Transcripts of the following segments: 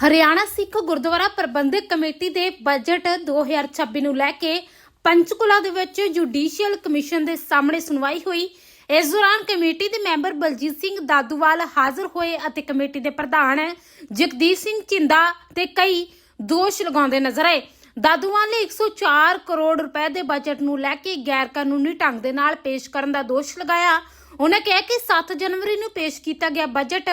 ਹਰਿਆਣਾ ਸਿੱਖ ਗੁਰਦੁਆਰਾ ਪ੍ਰਬੰਧਕ committee ਦੇ budget 2026 ਨੂੰ ਲੈ ਕੇ ਪੰਚਕੁਲਾ ਦੇ ਵਿੱਚ ਜੁਡੀਸ਼ੀਅਲ ਕਮਿਸ਼ਨ ਦੇ ਸਾਹਮਣੇ ਸੁਣਵਾਈ ਹੋਈ। ਇਸ ਦੌਰਾਨ ਕਮੇਟੀ ਦੇ ਮੈਂਬਰ ਬਲਜੀਤ ਸਿੰਘ ਦਾਦੂਵਾਲ ਹਾਜ਼ਰ ਹੋਏ ਅਤੇ ਕਮੇਟੀ ਦੇ ਪ੍ਰਧਾਨ ਜਗਦੀਪ ਸਿੰਘ ਚਿੰਦਾ ਤੇ ਕਈ ਦੋਸ਼ ਲਗਾਉਂਦੇ ਨਜ਼ਰ ਆਏ। ਦਾਦੂਵਾਲ ਨੇ 104 ਕਰੋੜ ਰੁਪਏ ਦੇ ਬਜਟ ਨੂੰ ਲੈ ਕੇ ਗੈਰ ਕਾਨੂੰਨੀ ਢੰਗ ਦੇ ਨਾਲ ਪੇਸ਼ ਕਰਨ ਦਾ ਦੋਸ਼ ਲਗਾਇਆ। ਉਹਨਾਂ ਕਿਹਾ ਕਿ 7 ਜਨਵਰੀ ਨੂੰ ਪੇਸ਼ ਕੀਤਾ ਗਿਆ ਬਜਟ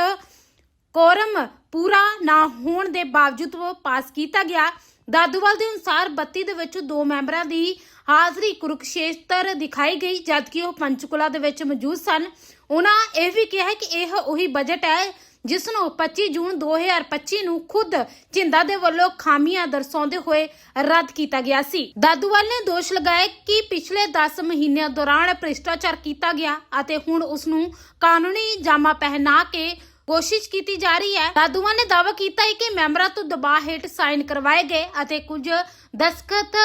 ਕੋਰਮ ਪੂਰਾ ਨਾ ਹੋਣ ਦੇ ਬਾਵਜੂਦ ਪਾਸ ਕੀਤਾ ਗਿਆ। ਦਾਦੂਵਾਲ ਦੇ ਅਨੁਸਾਰ 32 ਦੇ ਵਿੱਚ ਦੋ ਮੈਂਬਰਾਂ ਦੀ ਹਾਜ਼ਰੀ ਕੁਰੂਕਸ਼ੇਤਰ ਦਿਖਾਈ ਗਈ, ਜਦਕਿ ਉਹ ਪੰਚਕੁਲਾ ਦੇ ਵਿੱਚ ਮੌਜੂਦ ਸਨ। ਉਹਨਾਂ ਇਹ ਵੀ ਕਿਹਾ ਕਿ ਇਹ ਉਹੀ ਬਜਟ ਹੈ ਜਿਸ ਨੂੰ 25 ਜੂਨ 2025 ਨੂੰ ਖੁਦ ਝਿੰਦਾ ਦੇ ਵੱਲੋਂ ਖਾਮੀਆਂ ਦਰਸਾਉਂਦੇ ਹੋਏ ਰੱਦ ਕੀਤਾ ਗਿਆ ਸੀ। ਦਾਦੂਵਾਲ ਨੇ ਦੋਸ਼ ਲਗਾਇਆ ਕਿ ਪਿਛਲੇ 10 ਮਹੀਨਿਆਂ ਦੌਰਾਨ ਭ੍ਰਿਸ਼ਟਾਚਾਰ ਕੀਤਾ ਗਿਆ ਅਤੇ ਹੁਣ ਉਸ ਨੂੰ ਕਾਨੂੰਨੀ ਜਾਮਾ ਪਹਿਨਾ ਕੇ ਕੋਸ਼ਿਸ਼ ਕੀਤੀ ਜਾ ਰਹੀ ਹੈ। ਦਾਦੂਆਂ ਨੇ ਦਾਅਵਾ ਕੀਤਾ ਹੈ ਕਿ ਮੈਂਬਰਾਂ ਤੋਂ ਦਬਾਅ ਹੇਠ ਸਾਈਨ ਕਰਵਾਏ ਗਏ ਅਤੇ ਕੁਝ ਦਸਖਤ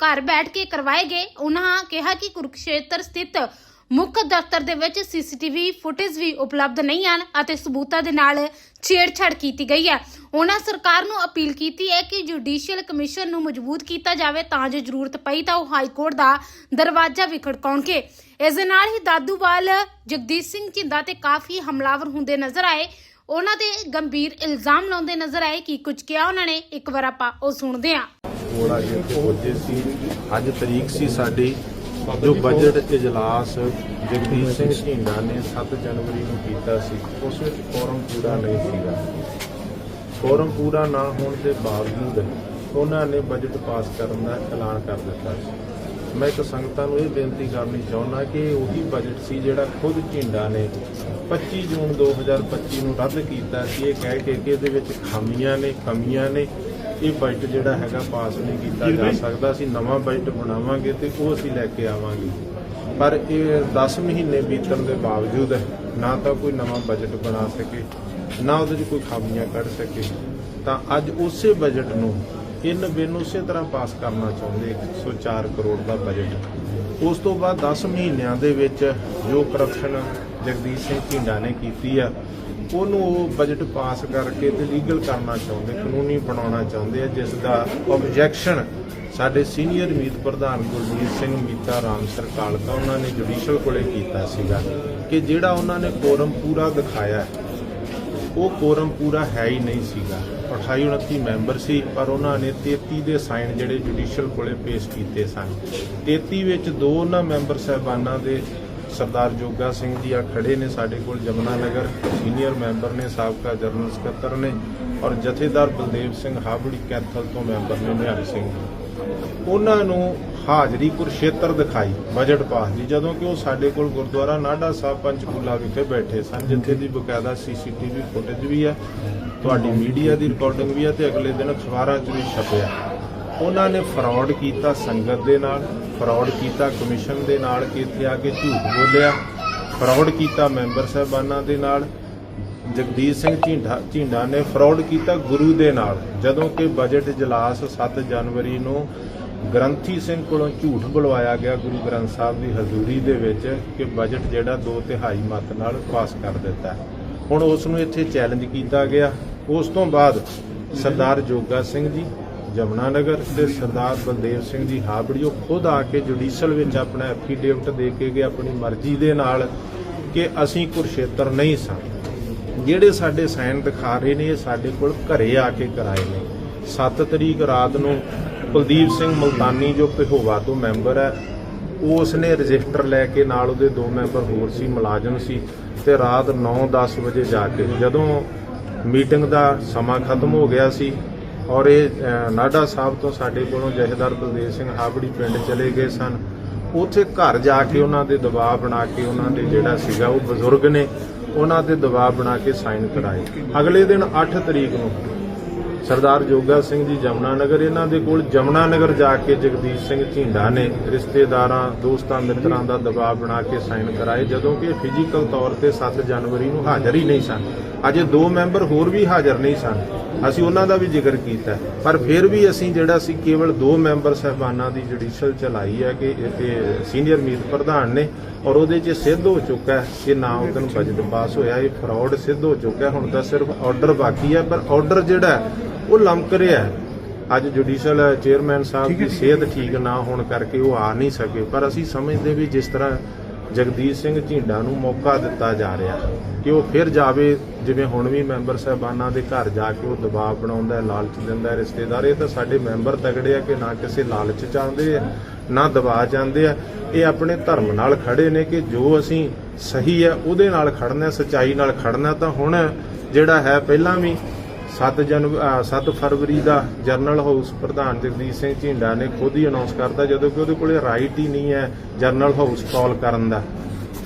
ਘਰ ਬੈਠ ਕੇ ਕਰਵਾਏ ਗਏ। ਉਹਨਾਂ ਕਿਹਾ ਕਿ ਕੁਰਕਸ਼ੇਤਰ ਸਥਿਤ ਮੁੱਖ ਦਫ਼ਤਰ ਦੇ ਵਿੱਚ ਸੀਸੀਟੀਵੀ ਫੁਟੇਜ ਵੀ ਉਪਲਬਧ ਨਹੀਂ ਹਨ ਅਤੇ ਸਬੂਤਾਂ ਦੇ ਨਾਲ ਛੇੜਛਾੜ ਕੀਤੀ ਗਈ ਹੈ। ਉਹਨਾਂ ਸਰਕਾਰ ਨੂੰ ਅਪੀਲ ਕੀਤੀ ਹੈ ਕਿ ਜੁਡੀਸ਼ੀਅਲ ਕਮਿਸ਼ਨ ਨੂੰ ਮਜ਼ਬੂਤ ਕੀਤਾ ਜਾਵੇ ਤਾਂ ਜੇ ਜ਼ਰੂਰਤ ਪਈ ਤਾਂ ਉਹ ਹਾਈ ਕੋਰਟ ਦਾ ਦਰਵਾਜ਼ਾ ਵੀ ਖੜਕਾਉਣਗੇ। ਇਸ ਦੇ ਨਾਲ ਹੀ ਦਾਦੂਵਾਲ ਜਗਦੀਸ਼ ਸਿੰਘ ਝਿੰਦਾ ਤੇ ਕਾਫੀ ਹਮਲਾਵਰ ਹੁੰਦੇ ਨਜ਼ਰ ਆਏ। ਉਹਨਾਂ ਤੇ ਗੰਭੀਰ ਇਲਜ਼ਾਮ ਲਾਉਂਦੇ ਨਜ਼ਰ ਆਏ ਕੀ ਕੁਝ ਕਿਹਾ ਉਹਨਾਂ ਨੇ। ਇੱਕ ਵਾਰ ਆਪਾਂ ਉਹ ਸੁਣਦੇ ਹਾਂ। ਥੋੜਾ ਜਿਹਾ ਅੱਜ ਤਰੀਕ ਸੀ ਸਾਡੀ। ਜੋ ਬਜਟ ਇਜਲਾਸ ਜਗਦੀਸ਼ ਸਿੰਘ ਝੀਂਡਾ ਨੇ 7 ਜਨਵਰੀ ਨੂੰ ਕੀਤਾ ਸੀ ਉਸ ਵਿੱਚ ਫੋਰਮ ਪੂਰਾ ਨਹੀਂ ਸੀਗਾ। ਫੋਰਮ ਪੂਰਾ ਨਾ ਹੋਣ ਦੇ ਬਾਵਜੂਦ ਉਹਨਾਂ ਨੇ ਬਜਟ ਪਾਸ ਕਰਨ ਦਾ ਐਲਾਨ ਕਰ ਦਿੱਤਾ ਸੀ। ਮੈਂ ਇੱਕ ਸੰਗਤਾਂ ਨੂੰ ਇਹ ਬੇਨਤੀ ਕਰਨੀ ਚਾਹੁੰਦਾ ਕਿ ਉਹੀ ਬਜਟ ਸੀ ਜਿਹੜਾ ਖੁਦ ਝੀਂਡਾ ਨੇ 25 ਜੂਨ 2025 ਨੂੰ ਰੱਦ ਕੀਤਾ ਸੀ। ਇਹ ਕਹਿ ਕੇ ਕਿ ਇਹਦੇ ਵਿੱਚ ਖਾਮੀਆਂ ਨੇ ਕਮੀਆਂ ਨੇ ਇਹ ਬਜਟ ਜਿਹੜਾ ਹੈਗਾ ਪਾਸ ਨਹੀਂ ਕੀਤਾ ਜਾ ਸਕਦਾ। ਅਸੀਂ ਨਵਾਂ ਬਜਟ ਬਣਾਵਾਂਗੇ ਤੇ ਉਹ ਅਸੀਂ ਲੈ ਕੇ ਆਵਾਂਗੇ। ਪਰ ਇਹ 10 ਮਹੀਨੇ ਬੀਤਣ ਦੇ ਬਾਵਜੂਦ ਨਾ ਤਾਂ ਕੋਈ ਨਵਾਂ ਬਜਟ ਬਣਾ ਸਕੇ ਨਾ ਉਹਦੇ 'ਚ ਕੋਈ ਖਾਮੀਆਂ ਕੱਢ ਸਕੇ। ਤਾਂ ਅੱਜ ਉਸੇ ਬਜਟ ਨੂੰ ਇਨ ਬਿਨ ਉਸੇ ਤਰ੍ਹਾਂ ਪਾਸ ਕਰਨਾ ਚਾਹੁੰਦੇ 104 ਕਰੋੜ ਦਾ ਬਜਟ ਉਸ ਤੋਂ ਬਾਅਦ 10 ਮਹੀਨਿਆਂ ਦੇ ਵਿੱਚ ਜੋ ਕਰਪਸ਼ਨ ਜਗਦੀਸ਼ ਸਿੰਘ ਝਿੰਡਾ ਨੇ ਕੀਤੀ ਆ ਉਹਨੂੰ ਉਹ ਬਜਟ ਪਾਸ ਕਰਕੇ ਤੇ ਲੀਗਲ ਕਰਨਾ ਚਾਹੁੰਦੇ, ਕਾਨੂੰਨੀ ਬਣਾਉਣਾ ਚਾਹੁੰਦੇ ਆ, ਜਿਸ ਦਾ ਆਬਜੈਕਸ਼ਨ ਸਾਡੇ ਸੀਨੀਅਰ ਮੀਤ ਪ੍ਰਧਾਨ ਗੁਰਜੀਤ ਸਿੰਘ ਮੀਤਾ ਰਾਮ ਸਰਕਾਲਕਾ ਉਹਨਾਂ ਨੇ ਜੁਡੀਸ਼ੀਅਲ ਕੋਲੇ ਕੀਤਾ ਸੀਗਾ ਕਿ ਜਿਹੜਾ ਉਹਨਾਂ ਨੇ ਕੋਰਮ ਪੂਰਾ ਦਿਖਾਇਆ, ਉਹ ਕੋਰਮ ਪੂਰਾ ਹੈ ਹੀ ਨਹੀਂ ਸੀਗਾ। 28 29 ਮੈਂਬਰ ਸੀ, ਪਰ ਉਹਨਾਂ ਨੇ 33 ਦੇ ਸਾਈਨ ਜਿਹੜੇ ਜੁਡੀਸ਼ੀਅਲ ਕੋਲੇ ਪੇਸ਼ ਕੀਤੇ ਸਨ। 33 ਵਿੱਚ ਦੋ ਉਹਨਾਂ ਮੈਂਬਰ ਸਹਿਬਾਨਾਂ ਦੇ ਸਰਦਾਰ ਜੋਗਾ ਸਿੰਘ ਜੀ ਆ ਖੜੇ ਨੇ ਸਾਡੇ ਕੋਲ, ਜਮਨਾ ਨਗਰ ਸੀਨੀਅਰ ਮੈਂਬਰ ਨੇ, ਸਾਬਕਾ ਜਨਰਲ ਸਕੱਤਰ ਨੇ ਔਰ ਜਥੇਦਾਰ ਬਲਦੇਵ ਸਿੰਘ ਹਾਬੜੀ ਕੈਥਲ ਤੋਂ ਮੈਂਬਰ ਨੇ ਨਿਹੰਗ ਸਿੰਘ ਉਹਨਾਂ ਨੂੰ ਹਾਜ਼ਰੀ ਕੁਰਸ਼ੇਤਰ ਦਿਖਾਈ ਬਜਟ ਪਾਸ ਦੀ ਜਦੋਂ ਕਿ ਉਹ ਸਾਡੇ ਕੋਲ ਗੁਰਦੁਆਰਾ ਨਾਢਾ ਸਾਹਿਬ ਪੰਚਕੂਲਾ ਵਿਖੇ ਬੈਠੇ ਸਨ, ਜਿੱਥੇ ਦੀ ਬਕਾਇਦਾ ਸੀਸੀਟੀਵੀ ਫੁਟੇਜ ਵੀ ਹੈ, ਤੁਹਾਡੀ ਮੀਡੀਆ ਦੀ ਰਿਕਾਰਡਿੰਗ ਵੀ ਹੈ ਤੇ ਅਗਲੇ ਦਿਨ ਅਖਬਾਰਾਂ 'ਚ ਵੀ ਛਪਿਆ। ਉਹਨਾਂ ਨੇ ਫਰਾਡ ਕੀਤਾ ਸੰਗਤ ਦੇ ਨਾਲ ਫਰਾਡ ਕੀਤਾ, ਕਮਿਸ਼ਨ ਦੇ ਨਾਲ ਕਿ ਇੱਥੇ ਆ ਕੇ ਝੂਠ ਬੋਲਿਆ। ਫਰਾਡ ਕੀਤਾ ਮੈਂਬਰ ਸਾਹਿਬਾਨਾਂ ਦੇ ਨਾਲ। ਜਗਦੀਸ਼ ਸਿੰਘ ਝੀਂਡਾ ਝੀਂਡਾ ਨੇ ਫਰਾਡ ਕੀਤਾ ਗੁਰੂ ਦੇ ਨਾਲ। ਜਦੋਂ ਕਿ ਬਜਟ ਇਜਲਾਸ 7 ਜਨਵਰੀ ਨੂੰ ਗ੍ਰੰਥੀ ਸਿੰਘ ਕੋਲੋਂ ਝੂਠ ਬੁਲਵਾਇਆ ਗਿਆ, ਗੁਰੂ ਗ੍ਰੰਥ ਸਾਹਿਬ ਦੀ ਹਜ਼ੂਰੀ ਦੇ ਵਿੱਚ ਕਿ ਬਜਟ ਜਿਹੜਾ ਦੋ ਤਿਹਾਈ ਮਤ ਨਾਲ ਪਾਸ ਕਰ ਦਿੱਤਾ ਹੁਣ ਉਸ ਨੂੰ ਇੱਥੇ ਚੈਲੰਜ ਕੀਤਾ ਗਿਆ। ਉਸ ਤੋਂ ਬਾਅਦ ਸਰਦਾਰ ਜੋਗਾ ਸਿੰਘ ਜੀ ਜਮਨਾ ਨਗਰ ਦੇ ਸਰਦਾਰ ਬਲਦੇਵ ਸਿੰਘ ਜੀ ਹਾਬੜੀ, ਉਹ ਖੁਦ ਆ ਕੇ ਜੁਡੀਸ਼ਲ ਵਿੱਚ ਆਪਣਾ ਐਫੀਡੇਵਿਟ ਦੇ ਕੇ ਗਏ ਆਪਣੀ ਮਰਜ਼ੀ ਦੇ ਨਾਲ ਕਿ ਅਸੀਂ ਕੁਰਸ਼ੇਤਰ ਨਹੀਂ ਸਾਂ। ਜਿਹੜੇ ਸਾਡੇ ਸਾਈਨ ਦਿਖਾ ਰਹੇ ਨੇ, ਇਹ ਸਾਡੇ ਕੋਲ ਘਰੇ ਆ ਕੇ ਕਰਾਏ ਨੇ। 7 ਤਰੀਕ ਰਾਤ ਨੂੰ ਕੁਲਦੀਪ ਸਿੰਘ ਮਲਤਾਨੀ, ਜੋ ਪਿਹੋਵਾ ਤੋਂ ਮੈਂਬਰ ਹੈ ਉਸ ਨੇ ਰਜਿਸਟਰ ਲੈ ਕੇ ਨਾਲ ਉਹਦੇ ਦੋ ਮੈਂਬਰ ਹੋਰ ਸੀ, ਮੁਲਾਜ਼ਮ ਸੀ, ਤੇ ਰਾਤ 9-10 ਵਜੇ ਜਾ ਕੇ ਜਦੋਂ ਮੀਟਿੰਗ ਦਾ ਸਮਾਂ ਖਤਮ ਹੋ ਗਿਆ ਸੀ ਔਰ ਇਹ ਅ, ਨਾਢਾ ਸਾਹਿਬ ਤੋਂ ਸਾਡੇ ਕੋਲੋਂ ਜਹੇਦਾਰ ਬਲਦੇਵ ਸਿੰਘ ਹਾਬੜੀ ਪਿੰਡ ਚਲੇ ਗਏ ਸਨ। ਉੱਥੇ ਘਰ ਜਾ ਕੇ ਉਹਨਾਂ ਦੇ ਦਬਾਅ ਬਣਾ ਕੇ ਉਹਨਾਂ ਦੇ ਜਿਹੜਾ ਸੀਗਾ ਉਹ ਬਜ਼ੁਰਗ ਨੇ ਉਹਨਾਂ ਦੇ ਦਬਾਅ ਬਣਾ ਕੇ ਸਾਈਨ ਕਰਾਏ। ਅਗਲੇ ਦਿਨ 8 ਤਰੀਕ ਨੂੰ ਸਰਦਾਰ ਜੋਗਾ ਸਿੰਘ ਜੀ ਜਮਨਾ ਨਗਰ ਇਹਨਾਂ ਦੇ ਕੋਲ ਜਮਨਾ ਨਗਰ ਜਾ ਕੇ ਜਗਦੀਸ਼ ਸਿੰਘ ਝੀਂਡਾ ਨੇ ਰਿਸ਼ਤੇਦਾਰਾਂ ਦੋਸਤਾਂ ਮਿੱਤਰਾਂ ਦਾ ਦਬਾਅ ਬਣਾ ਕੇ ਸਾਈਨ ਕਰਾਏ ਜਦੋਂ ਕਿ ਫਿਜ਼ੀਕਲ ਤੌਰ ਤੇ 7 ਜਨਵਰੀ ਨੂੰ ਹਾਜ਼ਰ ਹੀ ਨਹੀਂ ਸਨ। ਅਜੇ ਦੋ ਮੈਂਬਰ ਹੋਰ ਵੀ ਹਾਜ਼ਰ ਨਹੀਂ ਸਨ। ਅਸੀਂ ਉਹਨਾਂ ਦਾ ਵੀ ਜ਼ਿਕਰ ਕੀਤਾ। ਪਰ ਫਿਰ ਵੀ ਅਸੀਂ ਜਿਹੜਾ ਸੀ ਕੇਵਲ ਦੋ ਮੈਂਬਰ ਸਹਿਬਾਨਾਂ ਦੀ ਜੁਡੀਸ਼ੀਅਲ ਚਲਾਈ ਹੈ ਕਿ ਇਹ ਸੀਨੀਅਰ ਮੀਤ ਪ੍ਰਧਾਨ ਨੇ ਔਰ ਉਹਦੇ 'ਚ ਸਿੱਧ ਹੋ ਚੁੱਕਾ ਹੈ ਕਿ ਨਾ ਉਹਦਨ ਬਜਟ ਪਾਸ ਹੋਇਆ ਇਹ ਫਰਾਡ ਸਿੱਧ ਹੋ ਚੁੱਕਾ। ਹੁਣ ਤਾਂ ਸਿਰਫ ਆਰਡਰ ਬਾਕੀ ਹੈ ਪਰ ਆਰਡਰ ਜਿਹੜਾ ਉਹ ਲਮਕ ਰਿਹਾ ਹੈ। ਅੱਜ ਜੁਡੀਸ਼ੀਅਲ ਚੇਅਰਮੈਨ ਸਾਹਿਬ ਦੀ ਸਿਹਤ ਠੀਕ ਨਾ ਹੋਣ ਕਰਕੇ ਉਹ ਆ ਨਹੀਂ ਸਕੇ ਪਰ ਅਸੀਂ ਸਮਝਦੇ ਵੀ ਜਿਸ ਤਰ੍ਹਾਂ ਜਗਦੀਸ਼ ਸਿੰਘ ਝੀਂਡਾ ਨੂੰ ਮੌਕਾ ਦਿੱਤਾ ਜਾ ਰਿਹਾ ਕਿ ਉਹ ਫਿਰ ਜਾਵੇ। ਜਿਵੇਂ ਹੁਣ ਵੀ ਮੈਂਬਰ ਸਾਹਿਬਾਨਾਂ ਦੇ ਘਰ ਜਾ ਕੇ ਉਹ ਦਬਾਅ ਬਣਾਉਂਦਾ ਲਾਲਚ ਦਿੰਦਾ ਰਿਸ਼ਤੇਦਾਰ। ਇਹ ਤਾਂ ਸਾਡੇ ਮੈਂਬਰ ਤਗੜੇ ਆ ਕਿ ਨਾ ਕਿਸੇ ਲਾਲਚ ਚ ਆਉਂਦੇ ਆ, ਨਾ ਦਬਾਅ ਚਾਹੁੰਦੇ ਆ। ਇਹ ਆਪਣੇ ਧਰਮ ਨਾਲ ਖੜੇ ਨੇ ਕਿ ਜੋ ਅਸੀਂ ਸਹੀ ਹੈ ਉਹਦੇ ਨਾਲ ਖੜਨਾ, ਸਚਾਈ ਨਾਲ ਖੜਨਾ ਤਾਂ ਹੁਣ ਜਿਹੜਾ ਹੈ, ਪਹਿਲਾਂ ਵੀ 7 ਜਨ 7 ਫਰਵਰੀ ਦਾ ਜਰਨਲ ਹਾਊਸ ਪ੍ਰਧਾਨ ਜਗਦੀਸ਼ ਸਿੰਘ ਝਿੰਡਾ ਨੇ ਖੁਦ ਹੀ ਅਨਾਉਂਸ ਕਰਤਾ ਜਦੋਂ ਕਿ ਉਹਦੇ ਕੋਲੇ ਰਾਈਟ ਹੀ ਨਹੀਂ ਹੈ ਜਰਨਲ ਹਾਊਸ ਕਾਲ ਕਰਨ ਦਾ।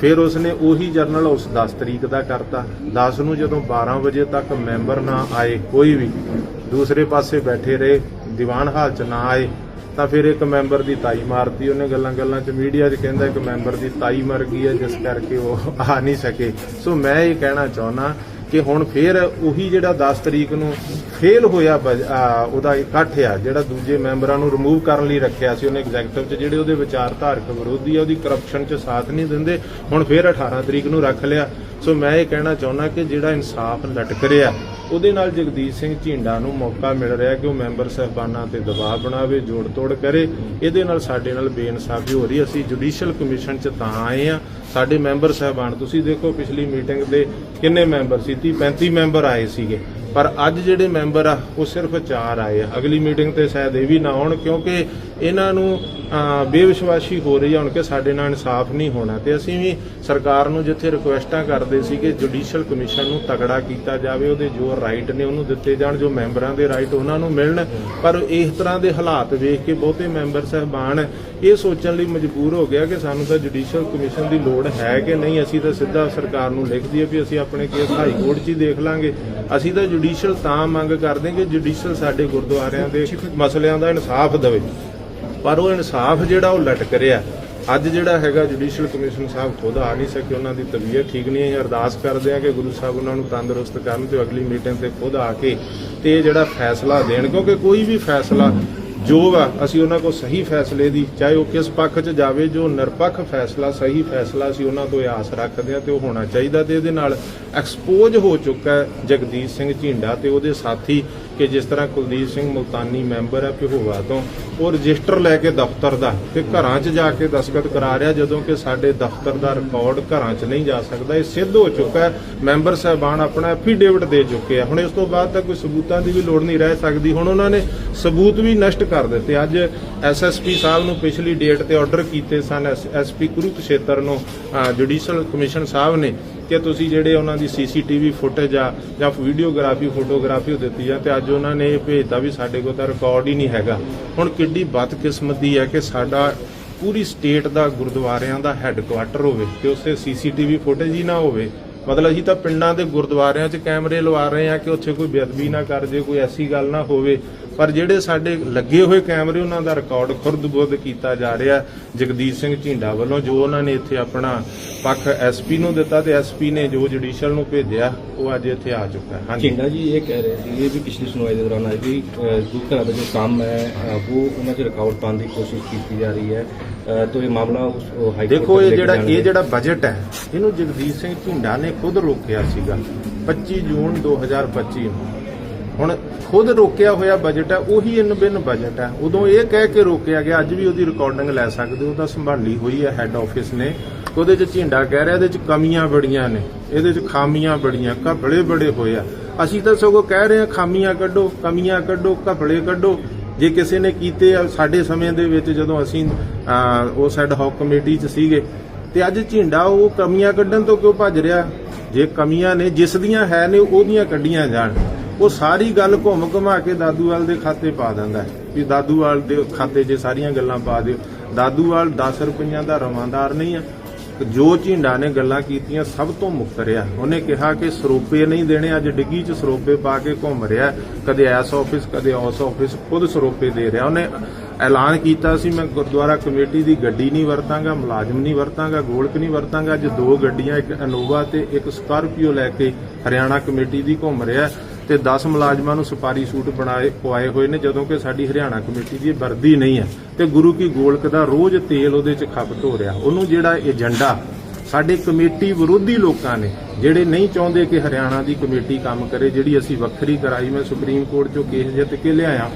ਫਿਰ ਉਸਨੇ ਉਹੀ ਜਰਨਲ ਹਾਊਸ 10 ਤਰੀਕ ਦਾ ਕਰਤਾ। 10 ਨੂੰ ਜਦੋਂ 12 ਵਜੇ ਤੱਕ ਮੈਂਬਰ ਨਾ ਆਏ, ਕੋਈ ਵੀ ਦੂਸਰੇ ਪਾਸੇ ਬੈਠੇ ਰਹੇ, ਦੀਵਾਨ ਹਾਲ ਚ ਨਾ ਆਏ, ਤਾਂ ਫਿਰ ਇੱਕ ਮੈਂਬਰ ਦੀ ਤਾਈ ਮਾਰਤੀ। ਉਹਨੇ ਗੱਲਾਂ ਗੱਲਾਂ ਚ ਮੀਡੀਆ 'ਚ ਕਹਿੰਦਾ ਇੱਕ ਮੈਂਬਰ ਦੀ ਤਾਈ ਮਰ ਗਈ ਹੈ, ਜਿਸ ਕਰਕੇ ਉਹ ਆ ਨਹੀਂ ਸਕੇ। ਸੋ ਮੈਂ ਇਹ ਕਹਿਣਾ ਚਾਹੁੰਦਾ ਕਿ ਹੁਣ ਫੇਰ ਉਹੀ ਜਿਹੜਾ 10 ਤਰੀਕ ਨੂੰ ਫੇਲ ਹੋਇਆ ਉਹਦਾ ਇਕੱਠ ਆ, ਜਿਹੜਾ ਦੂਜੇ ਮੈਂਬਰਾਂ ਨੂੰ ਰਿਮੂਵ ਕਰਨ ਲਈ ਰੱਖਿਆ ਸੀ ਉਹਨੇ ਐਗਜ਼ੈਕਟਿਵ 'ਚ, ਜਿਹੜੇ ਉਹਦੇ ਵਿਚਾਰਧਾਰਕ ਵਿਰੋਧੀ ਆ, ਉਹਦੀ ਕਰਪਸ਼ਨ 'ਚ ਸਾਥ ਨਹੀਂ ਦਿੰਦੇ, ਹੁਣ ਫੇਰ 18 ਤਰੀਕ ਨੂੰ ਰੱਖ ਲਿਆ। ਸੋ ਮੈਂ ਇਹ ਕਹਿਣਾ ਚਾਹੁੰਦਾ ਕਿ ਜਿਹੜਾ ਇਨਸਾਫ ਲਟਕ ਰਿਹਾ, ਉਹਦੇ ਨਾਲ ਜਗਦੀਸ਼ ਸਿੰਘ ਝੀਂਡਾ ਨੂੰ ਮੌਕਾ ਮਿਲ ਰਿਹਾ ਕਿ ਉਹ ਮੈਂਬਰ ਸਹਿਬਾਨਾਂ ਤੇ ਦਬਾਅ ਬਣਾਵੇ ਜੋੜ ਤੋੜ ਕਰੇ। ਇਹਦੇ ਨਾਲ ਸਾਡੇ ਨਾਲ ਬੇਇਨਸਾਫੀ ਹੋ ਰਹੀ ਅਸੀਂ ਜੁਡੀਸ਼ੀਅਲ ਕਮਿਸ਼ਨ 'ਚ ਤਾਂ ਆਏ ਆ ਸਾਡੇ ਮੈਂਬਰ ਸਹਿਬਾਨ, ਤੁਸੀਂ ਦੇਖੋ ਪਿਛਲੀ ਮੀਟਿੰਗ ਦੇ ਕਿੰਨੇ ਮੈਂਬਰ ਸੀ 30 35 ਮੈਂਬਰ ਆਏ ਸੀਗੇ। ਪਰ ਅੱਜ ਜਿਹੜੇ ਮੈਂਬਰ ਆ, ਉਹ ਸਿਰਫ 4 ਆਏ ਆ। ਅਗਲੀ ਮੀਟਿੰਗ ਤੇ ਸ਼ਾਇਦ ਇਹ ਵੀ ਨਾ ਆਉਣ ਕਿਉਂਕਿ ਇਹਨਾਂ ਨੂੰ ਬੇਵਿਸ਼ਵਾਸੀ ਹੋ ਰਹੀ ਆ ਹੁਣ ਕਿ ਸਾਡੇ ਨਾਲ ਇਨਸਾਫ ਨਹੀਂ ਹੋਣਾ। ਤੇ ਅਸੀਂ ਵੀ ਸਰਕਾਰ ਨੂੰ ਜਿੱਥੇ ਰਿਕੁਐਸਟਾਂ ਕਰਦੇ ਸੀ ਕਿ ਜੁਡੀਸ਼ੀਅਲ ਕਮਿਸ਼ਨ ਨੂੰ ਤਗੜਾ ਕੀਤਾ ਜਾਵੇ ਉਹਦੇ ਜੋ ਰਾਈਟ ਨੇ ਉਹਨੂੰ ਦਿੱਤੇ ਜਾਣ ਜੋ ਮੈਂਬਰਾਂ ਦੇ ਰਾਈਟ ਉਹਨਾਂ ਨੂੰ ਮਿਲਣ। ਪਰ ਇਸ ਤਰ੍ਹਾਂ ਦੇ ਹਾਲਾਤ ਵੇਖ ਕੇ ਬਹੁਤੇ ਮੈਂਬਰ ਸਹਿਬਾਨ ਇਹ ਸੋਚਣ ਲਈ ਮਜਬੂਰ ਹੋ ਗਿਆ ਕਿ ਸਾਨੂੰ ਤਾਂ ਜੁਡੀਸ਼ੀਅਲ ਕਮਿਸ਼ਨ ਦੀ ਲੋੜ ਹੈ ਕਿ ਨਹੀਂ। ਅਸੀਂ ਤਾਂ ਸਿੱਧਾ ਸਰਕਾਰ ਨੂੰ ਲਿਖ ਦਈਏ ਵੀ ਅਸੀਂ ਆਪਣੇ ਕੇਸ ਹਾਈ ਕੋਰਟ 'ਚ ਹੀ ਦੇਖ ਲਾਂਗੇ। ਅਸੀਂ ਤਾਂ ਜੁਡੀਸ਼ੀਅਲ ਤਾਂ ਮੰਗ ਕਰਦੇ ਕਿ ਜੁਡੀਸ਼ੀਅਲ ਸਾਡੇ ਗੁਰਦੁਆਰਿਆਂ ਦੇ ਮਸਲਿਆਂ ਦਾ ਇਨਸਾਫ ਦੇਵੇ। ਪਰ ਉਹ ਇਨਸਾਫ ਜਿਹੜਾ ਉਹ ਲਟਕ ਰਿਹਾ। ਅੱਜ ਜਿਹੜਾ ਹੈਗਾ ਜੁਡੀਸ਼ੀਅਲ ਕਮਿਸ਼ਨ ਸਾਹਿਬ ਖੁਦ ਆ ਨਹੀਂ ਸਕੇ, ਉਹਨਾਂ ਦੀ ਤਬੀਅਤ ਠੀਕ ਨਹੀਂ ਹੈ। ਅਰਦਾਸ ਕਰਦੇ ਆ ਕਿ ਗੁਰੂ ਸਾਹਿਬ ਉਹਨਾਂ ਨੂੰ ਤੰਦਰੁਸਤ ਕਰਨ ਤੇ ਅਗਲੀ ਮੀਟਿੰਗ ਤੇ ਖੁਦ ਆ ਕੇ ਤੇ ਇਹ ਜਿਹੜਾ ਫੈਸਲਾ ਦੇਣ, ਕਿਉਂਕਿ ਕੋਈ ਵੀ ਫੈਸਲਾ ਜੋ ਵਾ ਅਸੀਂ ਉਹਨਾਂ ਕੋਲ ਸਹੀ ਫੈਸਲੇ ਦੀ, ਚਾਹੇ ਉਹ ਕਿਸ ਪੱਖ 'ਚ ਜਾਵੇ, ਜੋ ਨਿਰਪੱਖ ਫੈਸਲਾ, ਸਹੀ ਫੈਸਲਾ ਅਸੀਂ ਉਹਨਾਂ ਤੋਂ ਆਸ ਰੱਖਦੇ ਆ ਤੇ ਉਹ ਹੋਣਾ ਚਾਹੀਦਾ ਤੇ ਇਹਦੇ ਨਾਲ ਐਕਸਪੋਜ਼ ਹੋ ਚੁੱਕਾ ਹੈ ਜਗਦੀਸ਼ ਸਿੰਘ ਝਿੰਡਾ ਤੇ ਉਹਦੇ ਸਾਥੀ ਕਿ ਜਿਸ ਤਰ੍ਹਾਂ ਕੁਲਦੀਪ ਸਿੰਘ ਮੁਲਤਾਨੀ ਮੈਂਬਰ ਹੈ ਪਿਹੋਵਾ ਤੋਂ, ਉਹ ਰਜਿਸਟਰ ਲੈ ਕੇ ਦਫ਼ਤਰ ਦਾ ਤੇ ਘਰਾਂ 'ਚ ਜਾ ਕੇ ਦਸਖਤ ਕਰਾ ਰਿਹਾ ਜਦੋਂ ਕਿ ਸਾਡੇ ਦਫ਼ਤਰ ਦਾ ਰਿਕਾਰਡ ਘਰਾਂ 'ਚ ਨਹੀਂ ਜਾ ਸਕਦਾ। ਇਹ ਸਿੱਧ ਹੋ ਚੁੱਕਾ ਹੈ, ਮੈਂਬਰ ਸਾਹਿਬਾਨ ਆਪਣਾ ਐਫੀਡੇਵਿਟ ਦੇ ਚੁੱਕੇ ਆ। ਹੁਣ ਇਸ ਤੋਂ ਬਾਅਦ ਤਾਂ ਕੋਈ ਸਬੂਤਾਂ ਦੀ ਵੀ ਲੋੜ ਨਹੀਂ ਰਹਿ ਸਕਦੀ। ਹੁਣ ਉਹਨਾਂ ਨੇ ਸਬੂਤ ਵੀ ਨਸ਼ਟ ਕਰ ਦਿੱਤੇ। ਅੱਜ ਐਸਐਸਪੀ ਸਾਹਿਬ ਨੂੰ ਪਿਛਲੀ ਡੇਟ ਤੇ ਆਰਡਰ ਕੀਤੇ ਸਨ। ਐਸਪੀ ਕੁਰੂਕਸ਼ੇਤਰ ਨੂੰ ਜੁਡੀਸ਼ੀਅਲ ਕਮਿਸ਼ਨ ਸਾਹਿਬ ਨੇ। ਕਿ ਤੁਸੀਂ ਜਿਹੜੇ ਉਹਨਾਂ ਦੀ ਸੀਸੀਟੀਵੀ ਫੁਟੇਜ ਆ ਜਾਂ ਵੀਡੀਓਗ੍ਰਾਫੀ, ਫੋਟੋਗ੍ਰਾਫੀ ਦਿੱਤੀ ਆ ਤੇ ਅੱਜ ਉਹਨਾਂ ਨੇ ਇਹ ਭੇਜਤਾ ਵੀ ਸਾਡੇ ਕੋਲ ਤਾਂ ਰਿਕਾਰਡ ਹੀ ਨਹੀਂ ਹੈਗਾ। ਹੁਣ ਕਿੱਡੀ ਬਦਕਿਸਮਤੀ ਹੈ ਕਿ ਸਾਡਾ ਪੂਰੀ ਸਟੇਟ ਦਾ ਗੁਰਦੁਆਰਿਆਂ ਦਾ ਹੈੱਡਕੁਆਟਰ ਹੋਵੇ ਤੇ ਉਸੇ ਸੀਸੀਟੀਵੀ ਫੁਟੇਜ ਹੀ ਨਾ ਹੋਵੇ। ਮਤਲਬ ਅਸੀਂ ਤਾਂ ਪਿੰਡਾਂ ਦੇ ਗੁਰਦੁਆਰਿਆਂ 'ਚ ਕੈਮਰੇ ਲਵਾ ਰਹੇ ਆ ਕਿ ਉੱਥੇ ਕੋਈ ਬੇਅਦਬੀ ਨਾ ਕਰ ਜੇ, ਕੋਈ ਐਸੀ ਗੱਲ ਨਾ ਹੋਵੇ। ਪਰ ਜਿਹੜੇ ਸਾਡੇ ਲੱਗੇ ਹੋਏ ਕੈਮਰੇ ਉਹਨਾਂ ਦਾ ਰਿਕਾਰਡ ਖੁਰਦ-ਬੁਰਦ ਕੀਤਾ ਜਾ ਰਿਹਾ। ਜਗਦੀਸ਼ ਸਿੰਘ ਝਿੰਡਾ ਵੱਲੋਂ ਜੋ ਉਹਨਾਂ ਨੇ ਇੱਥੇ ਆਪਣਾ ਪੱਖ ਐਸਪੀ ਨੂੰ ਦਿੱਤਾ ਤੇ ਐਸਪੀ ਨੇ ਜੋ ਜੁਡੀਸ਼ੀਅਲ ਨੂੰ ਭੇਜਿਆ ਉਹ ਅੱਜ ਇੱਥੇ ਆ ਚੁੱਕਾ ਹੈ। ਹਾਂਜੀ। ਝਿੰਡਾ ਜੀ ਇਹ ਕਹਿ ਰਹੇ ਸੀ ਇਹ ਵੀ ਪਿਛਲੀ ਸੁਣਵਾਈ ਦੇ ਦੌਰਾਨ ਅ, ਗੁਰੂ ਘਰਾਂ ਦਾ ਜੋ ਕੰਮ ਹੈ ਉਹ ਉਹਨਾਂ 'ਚ ਰੁਕਾਵਟ ਪਾਉਣ ਦੀ ਕੋਸ਼ਿਸ਼ ਕੀਤੀ ਜਾ ਰਹੀ ਹੈ। ਤਾਂ ਇਹ ਮਾਮਲਾ ਉਸ ਹਾਈ ਕੋਰਟ ਦੇਖੋ ਇਹ ਜਿਹੜਾ। ਇਹ ਜਿਹੜਾ ਬਜਟ ਹੈ ਇਹਨੂੰ ਜਗਦੀਸ਼ ਸਿੰਘ ਝਿੰਡਾ ਨੇ ਖੁਦ ਰੋਕਿਆ ਸੀਗਾ। 25 ਜੂਨ 2025 ਨੂੰ। ਹੁਣ ਖੁਦ ਰੋਕਿਆ ਹੋਇਆ ਬਜਟ ਹੈ ਉਹੀ ਇਨ ਬਿਨ ਬਜਟ ਹੈ। ਉਦੋਂ ਇਹ ਕਹਿ ਕੇ ਰੋਕਿਆ ਗਿਆ ਅੱਜ ਵੀ ਉਹਦੀ ਰਿਕਾਰਡਿੰਗ ਲੈ ਸਕਦੇ ਹੋ ਤਾਂ ਸੰਭਾਲੀ ਹੋਈ ਹੈ ਹੈੱਡ ਆਫਿਸ ਨੇ। ਉਹਦੇ ਚ ਝਿੰਡਾ ਕਹਿ ਰਿਹਾ ਇਹਦੇ ਚ ਕਮੀਆਂ ਬੜੀਆਂ ਨੇ ਇਹਦੇ ਚ ਖਾਮੀਆਂ ਬੜੀਆਂ ਘਪਲੇ ਬੜੇ ਹੋਏ ਆ। ਅਸੀਂ ਤਾਂ ਸਗੋਂ ਕਹਿ ਰਹੇ ਹਾਂ ਖਾਮੀਆਂ ਕੱਢੋ ਕਮੀਆਂ ਕੱਢੋ ਘਪਲੇ ਕੱਢੋ। ਜੇ ਕਿਸੇ ਨੇ ਕੀਤੇ ਆ ਸਾਡੇ ਸਮੇਂ ਦੇ ਵਿੱਚ ਜਦੋਂ ਅਸੀਂ ਅਹ, ਉਹ ਸਾਡ ਹਾਕ ਕਮੇਟੀ 'ਚ ਸੀਗੇ ਤੇ ਅੱਜ ਝਿੰਡਾ ਉਹ ਕਮੀਆਂ ਕੱਢਣ ਤੋਂ ਕਿਉਂ ਭੱਜ ਰਿਹਾ? ਜੇ ਕਮੀਆਂ ਨੇ ਜਿਸ ਦੀਆਂ ਹੈ ਨੇ ਉਹਦੀਆਂ ਕੱਢੀਆਂ ਜਾਣ। ਉਹ ਸਾਰੀ ਗੱਲ ਘੁੰਮ ਘੁਮਾ ਕੇ ਦਾਦੂਵਾਲ ਦੇ ਖਾਤੇ ਪਾ ਦਿੰਦਾ ਹੈ। ਵੀ ਦਾਦੂਵਾਲ ਦੇ ਖਾਤੇ 'ਚ ਸਾਰੀਆਂ ਗੱਲਾਂ ਪਾ ਦਿਓ। ਦਾਦੂਵਾਲ 10 ਰੁਪਈਆਂ ਦਾ ਰਵਾਂਦਾਰ ਨਹੀਂ ਆ। ਜੋ ਝਿੰਡਾ ਨੇ ਗੱਲਾਂ ਕੀਤੀਆਂ ਸਭ ਤੋਂ ਮੁਕਤ ਰਿਹਾ। ਉਹਨੇ ਕਿਹਾ ਕਿ ਸਰੋਪੇ ਨਹੀਂ ਦੇਣੇ, ਅੱਜ ਡਿੱਗੀ 'ਚ ਸਰੋਪੇ ਪਾ ਕੇ ਘੁੰਮ ਰਿਹਾ ਕਦੇ ਐਸ ਆਫਿਸ ਕਦੇ ਉਸ ਆਫਿਸ ਖੁਦ ਸਰੋਪੇ ਦੇ ਰਿਹਾ। ਉਹਨੇ ਐਲਾਨ ਕੀਤਾ ਸੀ, ਮੈਂ ਗੁਰਦੁਆਰਾ ਕਮੇਟੀ ਦੀ ਗੱਡੀ ਨਹੀਂ ਵਰਤਾਂਗਾ, ਮੁਲਾਜ਼ਮ ਨਹੀਂ ਵਰਤਾਂਗਾ, ਗੋਲਕ ਨਹੀਂ ਵਰਤਾਂਗਾ। ਅੱਜ ਦੋ ਗੱਡੀਆਂ, ਇੱਕ ਇਨੋਵਾ ਤੇ ਇੱਕ ਸਕਾਰਪੀਓ ਲੈ ਕੇ ਹਰਿਆਣਾ ਕਮੇਟੀ ਦੀ ਘੁੰਮ ਰਿਹਾ ਤੇ 10 ਮੁਲਾਜ਼ਮਾਂ ਨੂੰ ਸਪਾਰੀ ਸੂਟ ਬਣਾਏ, ਪਵਾਏ ਹੋਏ ਨੇ, ਜਦੋਂ ਕਿ ਸਾਡੀ ਹਰਿਆਣਾ ਕਮੇਟੀ ਦੀ ਵਰਦੀ ਨਹੀਂ ਹੈ। ਤੇ ਗੁਰੂ ਕੀ ਗੋਲਕ ਦਾ ਰੋਜ਼ ਤੇਲ ਉਹਦੇ 'ਚ ਖਪਤ ਹੋ ਰਿਹਾ। ਉਹਨੂੰ ਜਿਹੜਾ ਏਜੰਡਾ, ਸਾਡੇ ਕਮੇਟੀ ਵਿਰੋਧੀ ਲੋਕਾਂ ਨੇ, ਜਿਹੜੇ ਨਹੀਂ ਚਾਹੁੰਦੇ ਕਿ ਹਰਿਆਣਾ ਦੀ ਕਮੇਟੀ ਕੰਮ ਕਰੇ, ਜਿਹੜੀ ਅਸੀਂ ਵੱਖਰੀ ਕਰਾਈ, ਮੈਂ ਸੁਪਰੀਮ ਕੋਰਟ 'ਚੋਂ ਕੇਸ ਜਿੱਤ ਕੇ ਲਿਆਇਆ,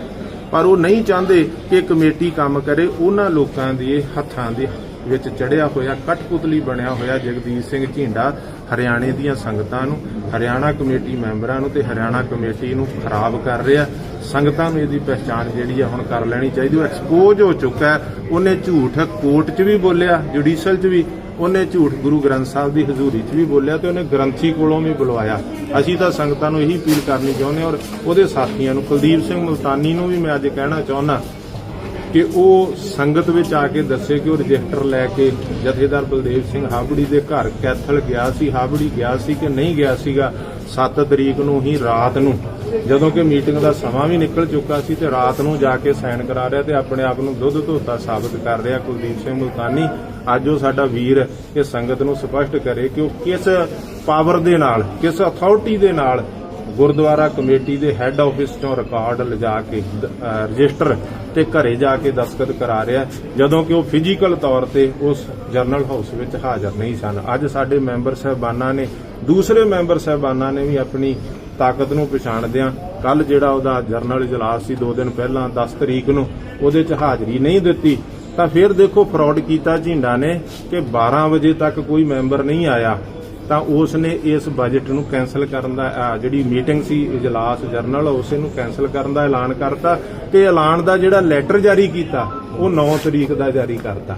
ਪਰ ਉਹ ਨਹੀਂ ਚਾਹੁੰਦੇ ਕਿ ਕਮੇਟੀ ਕੰਮ ਕਰੇ, ਉਹਨਾਂ ਲੋਕਾਂ ਦੇ ਹੱਥਾਂ ਦੇ ਵਿੱਚ ਚੜਿਆ ਹੋਇਆ, ਕਠਪੁਤਲੀ ਬਣਿਆ ਹੋਇਆ ਜਗਦੀਸ਼ ਸਿੰਘ ਝੀਂਡਾ ਹਰਿਆਣੇ ਦੀਆਂ ਸੰਗਤਾਂ ਨੂੰ, ਹਰਿਆਣਾ ਕਮੇਟੀ ਮੈਂਬਰਾਂ ਨੂੰ ਤੇ ਹਰਿਆਣਾ ਕਮੇਟੀ ਨੂੰ ਖਰਾਬ ਕਰ ਰਿਹਾ। ਸੰਗਤਾਂ ਨੂੰ ਇਹਦੀ ਪਹਿਚਾਣ ਜਿਹੜੀ ਆ ਹੁਣ ਕਰ ਲੈਣੀ ਚਾਹੀਦੀ। ਉਹ ਐਕਸਪੋਜ਼ ਹੋ ਚੁੱਕਾ ਹੈ। ਉਹਨੇ ਝੂਠ ਕੋਰਟ 'ਚ ਵੀ ਬੋਲਿਆ ਜੁਡੀਸ਼ਲ 'ਚ ਵੀ। ਉਹਨੇ ਝੂਠ ਗੁਰੂ ਗ੍ਰੰਥ ਸਾਹਿਬ ਦੀ ਹਜ਼ੂਰੀ 'ਚ ਵੀ ਬੋਲਿਆ ਤੇ ਉਹਨੇ ਗ੍ਰੰਥੀ ਕੋਲੋਂ ਵੀ ਬੁਲਵਾਇਆ। ਅਸੀਂ ਤਾਂ ਸੰਗਤਾਂ ਨੂੰ ਇਹੀ ਅਪੀਲ ਕਰਨੀ ਚਾਹੁੰਦੇ ਹਾਂ ਔਰ ਉਹਦੇ ਸਾਥੀਆਂ ਨੂੰ, ਕੁਲਦੀਪ ਸਿੰਘ ਮੁਲਤਾਨੀ ਨੂੰ ਵੀ ਮੈਂ ਅੱਜ ਕਹਿਣਾ ਚਾਹੁੰਦਾ ਕਿ ਉਹ ਸੰਗਤ ਵਿੱਚ ਆ ਕੇ ਦੱਸੇ ਕਿ ਉਹ ਰਜਿਸਟਰ ਲੈ ਕੇ ਜਥੇਦਾਰ ਬਲਦੇਵ ਸਿੰਘ ਹਾਬੜੀ ਦੇ ਘਰ ਕੈਥਲ ਗਿਆ ਸੀ, ਹਾਬੜੀ ਗਿਆ ਸੀ ਕਿ ਨਹੀਂ ਗਿਆ ਸੀਗਾ 7 ਤਰੀਕ ਨੂੰ ਹੀ ਰਾਤ ਨੂੰ। ਜਦੋਂ ਕਿ ਮੀਟਿੰਗ ਦਾ ਸਮਾਂ ਵੀ ਨਿਕਲ ਚੁੱਕਾ ਸੀ ਤੇ ਰਾਤ ਨੂੰ ਜਾ ਕੇ ਸਾਈਨ ਕਰਾ ਰਿਹਾ ਤੇ ਆਪਣੇ ਆਪ ਨੂੰ ਦੁੱਧ ਧੋਤਾ ਸਾਬਤ ਕਰ ਰਿਹਾ ਕੁਲਦੀਪ ਸਿੰਘ ਮੁਲਤਾਨੀ। ਅੱਜ ਉਹ ਸਾਡਾ ਵੀਰ ਇਹ ਸੰਗਤ ਨੂੰ ਸਪਸ਼ਟ ਕਰੇ ਕਿ ਉਹ ਕਿਸ ਪਾਵਰ ਦੇ ਨਾਲ, ਕਿਸ ਅਥਾਰਟੀ ਦੇ ਨਾਲ ਗੁਰਦੁਆਰਾ ਕਮੇਟੀ ਦੇ ਹੈੱਡ ਆਫਿਸ ਤੋਂ ਰਿਕਾਰਡ ਲਿਜਾ ਕੇ ਰਜਿਸਟਰ ਤੇ ਘਰੇ ਜਾ ਕੇ ਦਸਤਖਤ ਕਰਾ ਰਿਹਾ ਜਦੋਂ ਕਿ ਉਹ ਫਿਜ਼ੀਕਲ ਤੌਰ ਤੇ ਉਸ ਜਰਨਲ ਹਾਊਸ ਵਿੱਚ ਹਾਜ਼ਰ ਨਹੀਂ ਸਨ। ਅੱਜ ਸਾਡੇ ਮੈਂਬਰ ਸਹਿਬਾਨਾਂ ਨੇ, ਦੂਸਰੇ ਮੈਂਬਰ ਸਹਿਬਾਨਾਂ ਨੇ ਵੀ ਆਪਣੀ ਤਾਕਤ ਨੂੰ ਪਛਾਣਦਿਆਂ ਕੱਲ ਜਿਹੜਾ ਉਹਦਾ ਜਰਨਲ ਇਜਲਾਸ ਸੀ 2 ਦਿਨ ਪਹਿਲਾਂ 10 ਤਰੀਕ ਨੂੰ, ਉਹਦੇ 'ਚ ਹਾਜ਼ਰੀ ਨਹੀਂ ਦਿੱਤੀ। ਤਾਂ ਫਿਰ ਦੇਖੋ ਫਰਾਡ ਕੀਤਾ ਝਿੰਡਾ ਨੇ ਕਿ 12 ਵਜੇ ਤੱਕ ਕੋਈ ਮੈਂਬਰ ਨਹੀਂ ਆਇਆ। ਤਾਂ ਉਸ ਨੇ ਇਸ ਬਜਟ ਨੂੰ ਕੈਨਸਲ ਕਰਨ ਦਾ ਜਿਹੜੀ ਮੀਟਿੰਗ ਸੀ, ਇਜਲਾਸ ਜਰਨਲ ਉਸ ਨੂੰ ਕੈਨਸਲ ਕਰਨ ਦਾ ਐਲਾਨ ਕਰਤਾ ਤੇ ਐਲਾਨ ਦਾ ਜਿਹੜਾ ਲੈਟਰ ਜਾਰੀ ਕੀਤਾ, ਉਹ 9 ਤਰੀਕ ਦਾ ਜਾਰੀ ਕਰਤਾ।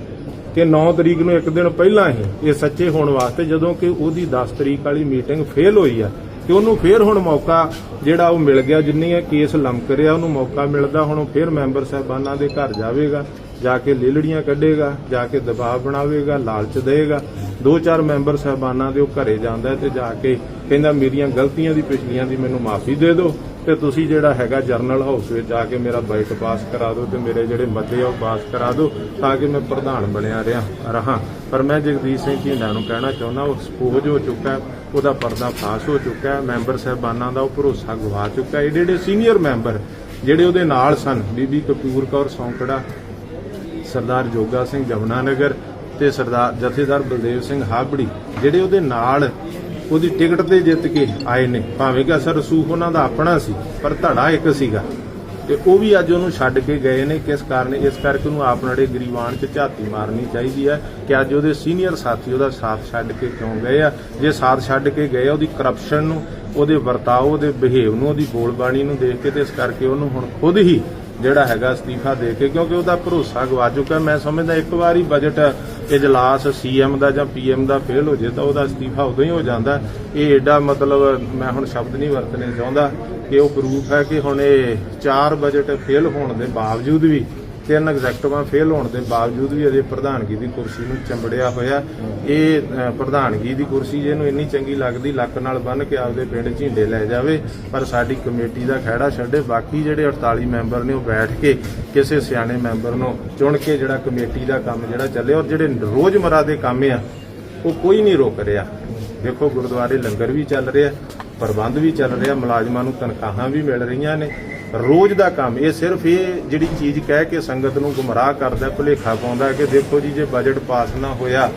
ਕਿ 9 ਤਰੀਕ ਨੂੰ ਇੱਕ ਦਿਨ ਪਹਿਲਾਂ ਹੀ ਇਹ ਸੱਚੇ ਹੋਣ ਵਾਸਤੇ ਜਦੋਂ ਕਿ ਉਹਦੀ 10 ਤਰੀਕ ਵਾਲੀ ਮੀਟਿੰਗ ਫੇਲ ਹੋਈ ਆ, ਤੇ ਉਹਨੂੰ ਫੇਰ ਹੁਣ ਮੌਕਾ ਜਿਹੜਾ ਉਹ ਮਿਲ ਗਿਆ ਜਿੰਨੀ ਇਹ ਕੇਸ ਲੰਮਕ ਰਿਹਾ, ਉਹਨੂੰ ਮੌਕਾ ਮਿਲਦਾ, ਹੁਣ ਉਹ ਫੇਰ ਮੈਂਬਰ ਸਾਹਿਬਾਨਾਂ ਦੇ ਘਰ ਜਾਵੇਗਾ। ਜਾ ਕੇ ਲੇਲੜੀਆਂ ਕੱਢੇਗਾ, ਜਾ ਕੇ ਦਬਾਅ ਬਣਾਵੇਗਾ, ਲਾਲਚ ਦੇਵੇਗਾ। ਦੋ ਚਾਰ ਮੈਂਬਰ ਸਾਹਿਬਾਨਾਂ ਦੇ ਉਹ ਘਰੇ ਜਾਂਦਾ ਤੇ ਜਾ ਕੇ ਕਹਿੰਦਾ, ਮੇਰੀਆਂ ਗਲਤੀਆਂ ਦੀ ਪਿਛਲੀਆਂ ਦੀ ਮੈਨੂੰ ਮਾਫੀ ਦੇ ਦਿਓ ਤੇ ਤੁਸੀਂ ਜਿਹੜਾ ਹੈਗਾ ਜਰਨਲ ਹਾਊਸ ਵਿੱਚ ਜਾ ਕੇ ਮੇਰਾ ਬਜਟ ਪਾਸ ਕਰਾ ਦਿਓ ਤੇ ਮੇਰੇ ਜਿਹੜੇ ਮੱਦੇ ਆ ਉਹ ਪਾਸ ਕਰਾ ਦਿਓ ਤਾਂ ਕਿ ਮੈਂ ਪ੍ਰਧਾਨ ਬਣਿਆ ਰਿਹਾ, ਰਹਾ। ਪਰ ਮੈਂ ਜਗਦੀਸ਼ ਸਿੰਘ ਝੀਂਡਾ ਨੂੰ ਕਹਿਣਾ ਚਾਹੁੰਦਾ, ਉਹ ਐਕਸਪੋਜ਼ ਹੋ ਚੁੱਕਾ ਹੈ, ਉਹਦਾ ਪਰਦਾ ਫਾਸ਼ ਹੋ ਚੁੱਕਾ ਹੈ, ਮੈਂਬਰ ਸਾਹਿਬਾਨਾਂ ਦਾ ਉਹ ਭਰੋਸਾ ਗਵਾ ਚੁੱਕਾ ਹੈ। ਜਿਹੜੇ ਸੀਨੀਅਰ ਮੈਂਬਰ, ਜਿਹੜੇ ਉਹਦੇ ਨਾਲ ਸਨ, ਬੀਬੀ ਕਪੂਰ ਕੌਰ ਸੌਂਕੜਾ ਸਰਦਾਰ ਜੋਗਾ ਸਿੰਘ ਜਮਨਾ ਨਗਰ ਤੇ ਸਰਦਾਰ ਜਥੇਦਾਰ ਬਲਦੇਵ ਸਿੰਘ ਹਾਬੜੀ, ਜਿਹੜੇ ਉਹਦੇ ਨਾਲ ਉਹਦੀ ਟਿਕਟ ਤੇ ਜਿੱਤ ਕੇ ਆਏ ਨੇ। ਭਾਵੇਂ ਕਿ ਅਸਰ ਰਸੂਖ ਉਹਨਾਂ ਦਾ ਆਪਣਾ ਸੀ, ਪਰ ਧੜਾ ਇੱਕ ਸੀਗਾ। ਤੇ ਉਹ ਵੀ ਅੱਜ ਉਹਨੂੰ ਛੱਡ ਕੇ ਗਏ ਨੇ। ਕਿਸ ਕਾਰਨ? ਇਸ ਕਰਕੇ ਉਹਨੂੰ ਆਪ ਨੜੇ ਗਰੀਵਾਨ 'ਚ ਝਾਤੀ ਮਾਰਨੀ ਚਾਹੀਦੀ ਹੈ ਕਿ ਅੱਜ ਉਹਦੇ ਸੀਨੀਅਰ ਸਾਥੀ ਉਹਦਾ ਸਾਥ ਛੱਡ ਕੇ ਕਿਉਂ ਗਏ ਆ? ਜੇ ਸਾਥ ਛੱਡ ਕੇ ਗਏ ਉਹਦੀ ਕਰਪਸ਼ਨ ਨੂੰ, ਉਹਦੇ ਵਰਤਾਓ, ਉਹਦੇ ਬਿਹੇਵ ਨੂੰ, ਉਹਦੀ ਬੋਲਬਾਣੀ ਨੂੰ ਦੇਖ ਕੇ ਤੇ ਇਸ ਕਰਕੇ ਉਹਨੂੰ ਹੁਣ ਖੁਦ ਹੀ ਜਿਹੜਾ ਹੈਗਾ ਅਸਤੀਫਾ ਦੇ ਕੇ, ਕਿਉਂਕਿ ਉਹਦਾ ਭਰੋਸਾ ਗਵਾ ਚੁੱਕਾ। ਮੈਂ ਸਮਝਦਾ ਇੱਕ ਵਾਰੀ ਬਜਟ ਇਜਲਾਸ ਸੀਐਮ ਦਾ ਜਾਂ ਪੀਐਮ ਦਾ ਫੇਲ ਹੋ ਜੇ ਤਾਂ ਉਹਦਾ ਅਸਤੀਫਾ ਉਦੋਂ ਹੀ ਹੋ ਜਾਂਦਾ। ਇਹ ਐਡਾ ਮਤਲਬ ਮੈਂ ਹੁਣ ਸ਼ਬਦ ਨਹੀਂ ਵਰਤਣੇ ਚਾਹੁੰਦਾ ਕਿ ਉਹ ਪ੍ਰੂਫ ਹੈ ਕਿ ਹੁਣ ਇਹ ਚਾਰ ਬਜਟ ਫੇਲ ਹੋਣ ਦੇ ਬਾਵਜੂਦ ਵੀ ਤਿੰਨ ਐਗਜ਼ੈਕਟਿਵਾਂ ਫੇਲ ਹੋਣ ਦੇ ਬਾਵਜੂਦ ਵੀ ਅਜੇ ਪ੍ਰਧਾਨਗੀ ਦੀ ਕੁਰਸੀ ਨੂੰ ਚੰਬੜਿਆ ਹੋਇਆ ਇਹ ਪ੍ਰਧਾਨਗੀ ਦੀ ਕੁਰਸੀ ਜਿਹਨੂੰ ਇੰਨੀ ਚੰਗੀ ਲੱਗਦੀ, ਲੱਕ ਨਾਲ ਬੰਨ ਕੇ ਆਪਦੇ ਪਿੰਡ ਝਿੰਡੇ ਲੈ ਜਾਵੇ, ਪਰ ਸਾਡੀ ਕਮੇਟੀ ਦਾ ਖਹਿੜਾ ਛੱਡੇ, ਬਾਕੀ ਜਿਹੜੇ 48 ਮੈਂਬਰ ਨੇ ਉਹ ਬੈਠ ਕੇ ਕਿਸੇ ਸਿਆਣੇ ਮੈਂਬਰ ਨੂੰ ਚੁਣ ਕੇ ਜਿਹੜਾ ਕਮੇਟੀ ਦਾ ਕੰਮ ਜਿਹੜਾ ਚੱਲੇ ਔਰ ਜਿਹੜੇ ਰੋਜ਼ਮਰਾ ਦੇ ਕੰਮ ਆ, ਉਹ ਕੋਈ ਨਹੀਂ ਰੋਕ ਰਿਹਾ। ਦੇਖੋ, ਗੁਰਦੁਆਰੇ ਲੰਗਰ ਵੀ ਚੱਲ ਰਿਹਾ, ਪ੍ਰਬੰਧ ਵੀ ਚੱਲ ਰਿਹਾ, ਮੁਲਾਜ਼ਮਾਂ ਨੂੰ ਤਨਖਾਹਾਂ ਵੀ ਮਿਲ ਰਹੀਆਂ ਨੇ। ਰੋਜ਼ ਦਾ ਕੰਮ। ਇਹ ਸਿਰਫ ਇਹ ਜਿਹੜੀ ਚੀਜ਼ ਕਹਿ ਕੇ ਸੰਗਤ ਨੂੰ ਗੁੰਮਰਾਹ ਕਰਦਾ, ਭੁਲੇਖਾ ਪਾਉਂਦਾ ਕਿ ਦੇਖੋ ਜੀ, ਜੇ ਬਜਟ ਪਾਸ ਨਾ ਹੋਇਆ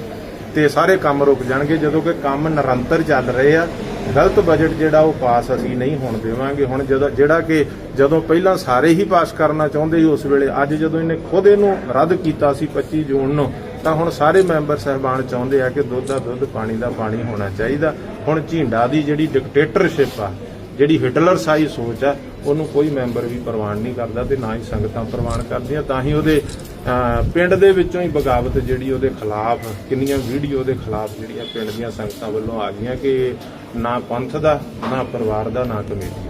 ਤੇ ਸਾਰੇ ਕੰਮ ਰੁਕ ਜਾਣਗੇ। ਜਦੋਂ ਕਿ ਕੰਮ ਨਿਰੰਤਰ ਚੱਲ ਰਹੇ ਆ, ਗਲਤ ਬਜਟ ਜਿਹੜਾ ਉਹ ਪਾਸ ਅਸੀਂ ਨਹੀਂ ਹੋਣ ਦੇਵਾਂਗੇ। ਹੁਣ ਜਦੋਂ ਜਿਹੜਾ ਕਿ ਜਦੋਂ ਪਹਿਲਾਂ ਸਾਰੇ ਹੀ ਪਾਸ ਕਰਨਾ ਚਾਹੁੰਦੇ ਸੀ, ਉਸ ਵੇਲੇ ਅੱਜ ਜਦੋਂ ਇਹਨੇ ਖੁਦ ਇਹਨੂੰ ਰੱਦ ਕੀਤਾ ਸੀ 25 ਜੂਨ ਨੂੰ, ਤਾਂ ਹੁਣ ਸਾਰੇ ਮੈਂਬਰ ਸਹਿਬਾਨ ਚਾਹੁੰਦੇ ਆ ਕਿ ਦੁੱਧ ਦਾ ਦੁੱਧ, ਪਾਣੀ ਦਾ ਪਾਣੀ ਹੋਣਾ ਚਾਹੀਦਾ। ਹੁਣ ਝੀਂਡਾ ਦੀ ਜਿਹੜੀ ਡਿਕਟੇਟਰਸ਼ਿਪ ਆ ਜਿਹੜੀ ਹਿਟਲਰ ਸਾਈ ਸੋਚ ਆ ਉਹਨੂੰ ਕੋਈ ਮੈਂਬਰ ਵੀ ਪ੍ਰਵਾਨ ਨਹੀਂ ਕਰਦਾ ਤੇ ਨਾ ਹੀ ਸੰਗਤਾਂ ਪ੍ਰਵਾਨ ਕਰਦੀਆਂ, ਤਾਂ ਹੀ ਉਹਦੇ ਪਿੰਡ ਦੇ ਵਿੱਚੋਂ ਹੀ ਬਗਾਵਤ ਜਿਹੜੀ ਉਹਦੇ ਖਿਲਾਫ, ਕਿੰਨੀਆਂ ਵੀਡੀਓ ਦੇ ਖਿਲਾਫ ਜਿਹੜੀਆਂ ਪਿੰਡ ਦੀਆਂ ਸੰਗਤਾਂ ਵੱਲੋਂ ਆ ਗਈਆਂ ਕਿ ਨਾ ਪੰਥ ਦਾ, ਨਾ ਪਰਿਵਾਰ ਦਾ, ਨਾ ਕਮੇਟੀ ਦਾ।